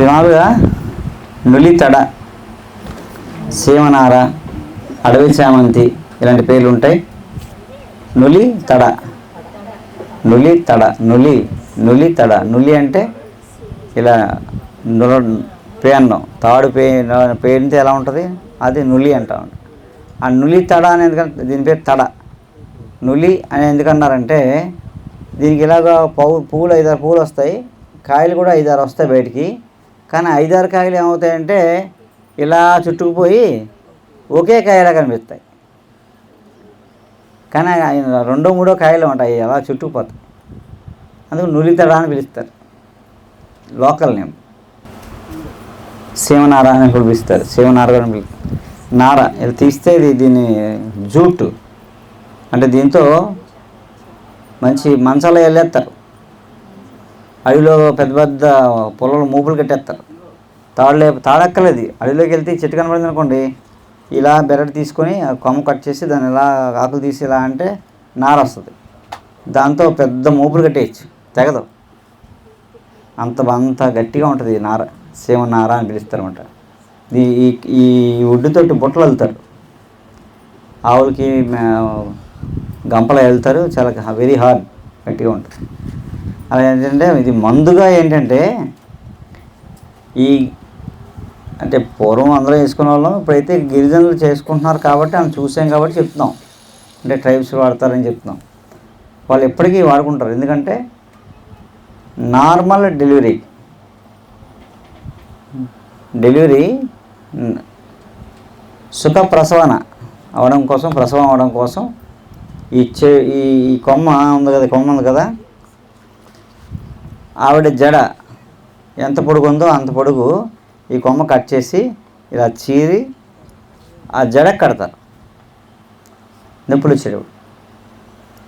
ఇది నులితడ నులి తడ సీమనార అడవి చామంతి ఇలాంటి పేర్లు ఉంటాయి. నులి తడ నులి తడ నులి నులి తడ నులి అంటే ఇలా నుల పేన్నం తాడు పే పేరితే ఎలా ఉంటుంది? అది నులి అంటాం ఆ నులి తడ అనేది ఎందుకంటే దీని పేరు తడ. నులి అని ఎందుకన్నారంటే దీనికి ఇలాగ పౌ పువ్వులు ఐదారు పువ్వులు వస్తాయి. కాయలు కూడా ఐదారు వస్తాయి బయటికి. కానీ ఐదారు కాయలు ఏమవుతాయంటే ఇలా చుట్టుకుపోయి ఒకే కాయలా కనిపిస్తాయి. కానీ రెండో మూడో కాయలు ఉంటాయి అలా చుట్టుకుపోతాయి. అందుకు నులితడ అని పిలుస్తారు. Local name. శివనారాయణ అని కూడా పిలుస్తారు. సీమనార అని పిలుస్తారు నార ఇది తీస్తే ఇది దీన్ని జూటు. అంటే దీంతో మంచి మంచాలు వెళ్ళేస్తారు. అడవిలో పెద్ద పెద్ద పొలాలు మూపులు కట్టేస్తారు. తాడులే తాడక్కలేదు అడవిలోకి వెళ్తే చెట్టు కనబడింది అనుకోండి ఇలా బెరడు తీసుకొని ఆ కొమ్మ కట్ చేసి దాన్ని ఇలా ఆకులు తీసి ఇలా అంటే నార వస్తుంది దాంతో పెద్ద మూపులు కట్టేయచ్చు. తెగదు. అంత అంత గట్టిగా ఉంటుంది నార సేమ నార అని పిలుస్తారు అనమాట ఈ ఈ- ఈ బుట్టలు వెళ్తారు ఆవులకి గంపలు వెళ్తారు చాలా వెరీ హార్డ్ గట్టిగా ఉంటుంది. అలా ఏంటంటే ఇది మందుగా ఏంటంటే ఈ అంటే పూర్వం అందరూ వేసుకునే వాళ్ళం ఇప్పుడైతే గిరిజనులు చేసుకుంటున్నారు కాబట్టి మనం చూసాం కాబట్టి చెప్తున్నాం. అంటే ట్రైబ్స్ వాడతారని చెప్తున్నాం. వాళ్ళు ఎప్పటికీ వాడుకుంటారు. ఎందుకంటే నార్మల్ డెలివరీ. డెలివరీ సుఖ ప్రసవన అవడం కోసం ప్రసవం అవడం కోసం ఈ చె ఈ ఈ కొమ్మ ఉంది కదా కొమ్మ ఉంది కదా ఆవిడ జడ ఎంత పొడుగు ఉందో అంత పొడుగు ఈ కొమ్మ కట్ చేసి ఇలా చీరి ఆ జడ కడతారు. నొప్పులు వచ్చేటప్పుడు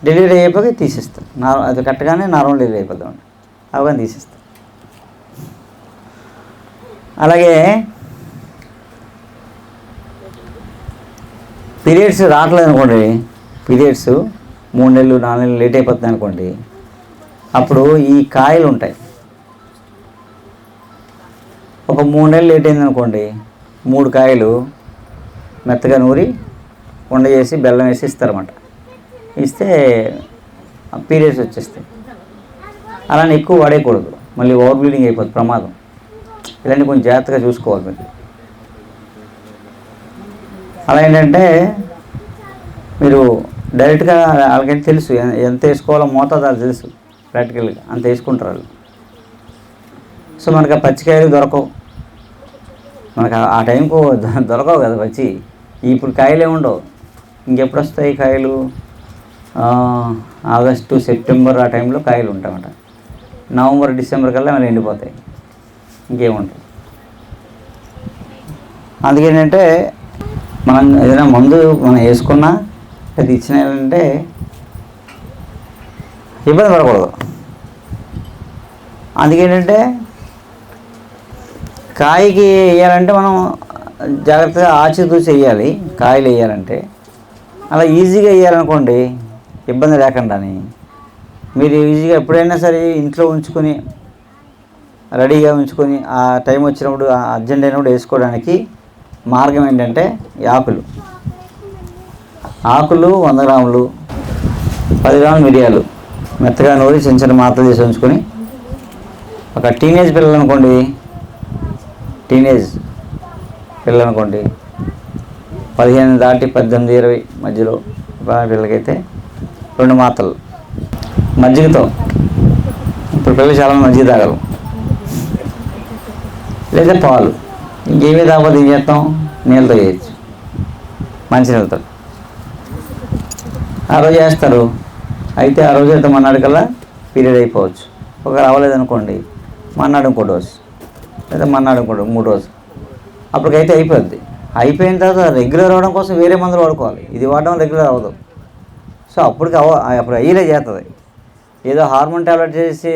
డెలివరీ అయిపోయి తీసేస్తారు. నా అది కట్టగానే నార్మల్ డెలివరీ అయిపోతాం అవగానే తీసేస్తారు. అలాగే పీరియడ్స్ రావట్లేదు అనుకోండి. పీరియడ్స్ మూడు నెలలు నాలుగు నెలలు లేట్ అయిపోతుంది అనుకోండి. అప్పుడు ఈ కాయలు ఉంటాయి. ఒక మూడు నెలలు లేట్ అయింది అనుకోండి మూడు కాయలు మెత్తగా నూరి ఉండ చేసి బెల్లం వేసి ఇస్తారన్నమాట. ఇస్తే పీరియడ్స్ వచ్చేస్తాయి. అలానే ఎక్కువ వాడేయకూడదు. మళ్ళీ ఓవర్ బ్లీడింగ్ అయిపోతుంది ప్రమాదం. ఇలాంటి కొంచెం జాగ్రత్తగా చూసుకోవాలి మీరు. అలా ఏంటంటే మీరు డైరెక్ట్గా వాళ్ళకైతే తెలుసు? ఎంత వేసుకోవాలో మోతాదాలు తెలుసు. ప్రాక్టికల్గా అంత వేసుకుంటారు వాళ్ళు. సో మనకు ఆ పచ్చికాయలు దొరకవు. మనకు ఆ- టైంకు దొరకవు కదా పచ్చి. ఇప్పుడు కాయలే ఉండవు. ఇంకెప్పుడు వస్తాయి కాయలు ఆగస్టు సెప్టెంబర్ ఆ టైంలో కాయలు ఉంటాయన్నమాట. నవంబర్ డిసెంబర్ కల్లా మళ్ళీ ఎండిపోతాయి. ఇంకేముంటాయి? అందుకేంటంటే మనం ఏదైనా మందు మనం వేసుకున్నా అది ఇచ్చిన అంటే ఇబ్బంది పడకూడదు. అందుకేంటంటే కాయకి వేయాలంటే మనం జాగ్రత్తగా ఆచితూచి వేయాలి. కాయలు వేయాలంటే. అలా ఈజీగా వేయాలనుకోండి ఇబ్బంది లేకుండా మీరు ఈజీగా ఎప్పుడైనా సరే ఇంట్లో ఉంచుకొని రెడీగా ఉంచుకొని ఆ టైం వచ్చినప్పుడు అర్జెంట్ అయినప్పుడు వేసుకోవడానికి మార్గం ఏంటంటే ఆకులు. ఆకులు వంద గ్రాములు పది గ్రాములు మిరియాలు. మెత్తగా నూరి చిన్న చిన్న మాత్రలు చేసి ఉంచుకొని ఒక టీనేజ్ పిల్లలు అనుకోండి టీనేజ్ పిల్లలు అనుకోండి పదిహేను దాటి పద్దెనిమిది ఇరవై మధ్యలో పిల్లలకైతే రెండు మాత్రలు. మజ్జిగతో. ఇప్పుడు పిల్లలు చాలా మజ్జిగ తాగలం లేదా పాలు. ఇంకేమీ తాగకపోతే ఏం చేస్తాం? నీళ్ళతో చేయొచ్చు. మంచి నీళ్ళతో ఆ రోజు చేస్తారు? అయితే ఆ రోజు అయితే మన్నాడు కల్లా పీరియడ్ అయిపోవచ్చు. ఒక రావలేదనుకోండి మన్నాడు ఇంకో డోసు లేదా మన్నాడు ఇంకో మూడు రోజు అప్పటికైతే అయిపోద్ది. అయిపోయిన తర్వాత రెగ్యులర్ అవ్వడం కోసం వేరే మందులు వాడుకోవాలి. ఇది వాడడం రెగ్యులర్ అవ్వదు. సో అప్పటికి అవ అప్పుడు అయ్యేలే చేస్తుంది ఏదో హార్మోన్ టాబ్లెట్ చేసి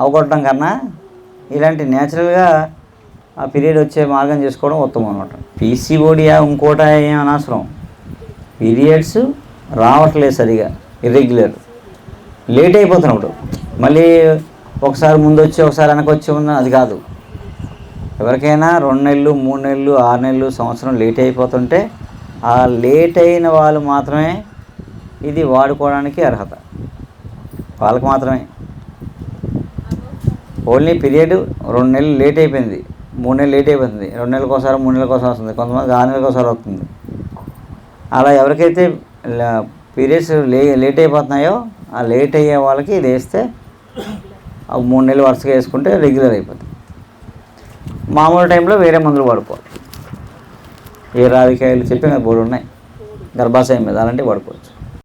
అవగొట్టడం కన్నా ఇలాంటి న్యాచురల్గా ఆ పీరియడ్ వచ్చే మార్గం చేసుకోవడం ఉత్తమం అనమాట పీసీఓడియా ఇంకోటా ఏం అనవసరం. పీరియడ్స్ రావట్లేదు సరిగా ఇర్రెగ్యులర్ లేట్ అయిపోతున్నప్పుడు మళ్ళీ ఒకసారి ముందు వచ్చి ఒకసారి వెనక వచ్చి ఉన్న అది కాదు. ఎవరికైనా రెండు నెలలు మూడు నెలలు ఆరు నెలలు సంవత్సరం లేట్ అయిపోతుంటే ఆ లేట్ అయిన వాళ్ళు మాత్రమే ఇది వాడుకోవడానికి అర్హత. వాళ్ళకి మాత్రమే. ఓన్లీ పీరియడ్ రెండు నెలలు లేట్ అయిపోయింది. మూడు నెలలు లేట్ అయిపోతుంది. రెండు నెలలకు ఒకసారి మూడు నెలలకు ఒకసారి వస్తుంది. కొంతమంది ఆరు నెలలకు ఒకసారి వస్తుంది. అలా ఎవరికైతే పీరియడ్స్ లే లేట్ అయిపోతున్నాయో ఆ లేట్ అయ్యే వాళ్ళకి ఇది వేస్తే ఆ మూడు నెలలు వరుసగా వేసుకుంటే రెగ్యులర్ అయిపోతుంది మామూలు టైంలో వేరే మందులు వాడుకోవాలి. ఏ రావికాయలు చెప్పి బోర్డు ఉన్నాయి గర్భాశయం మీద అలాంటివి వాడుకోవచ్చు.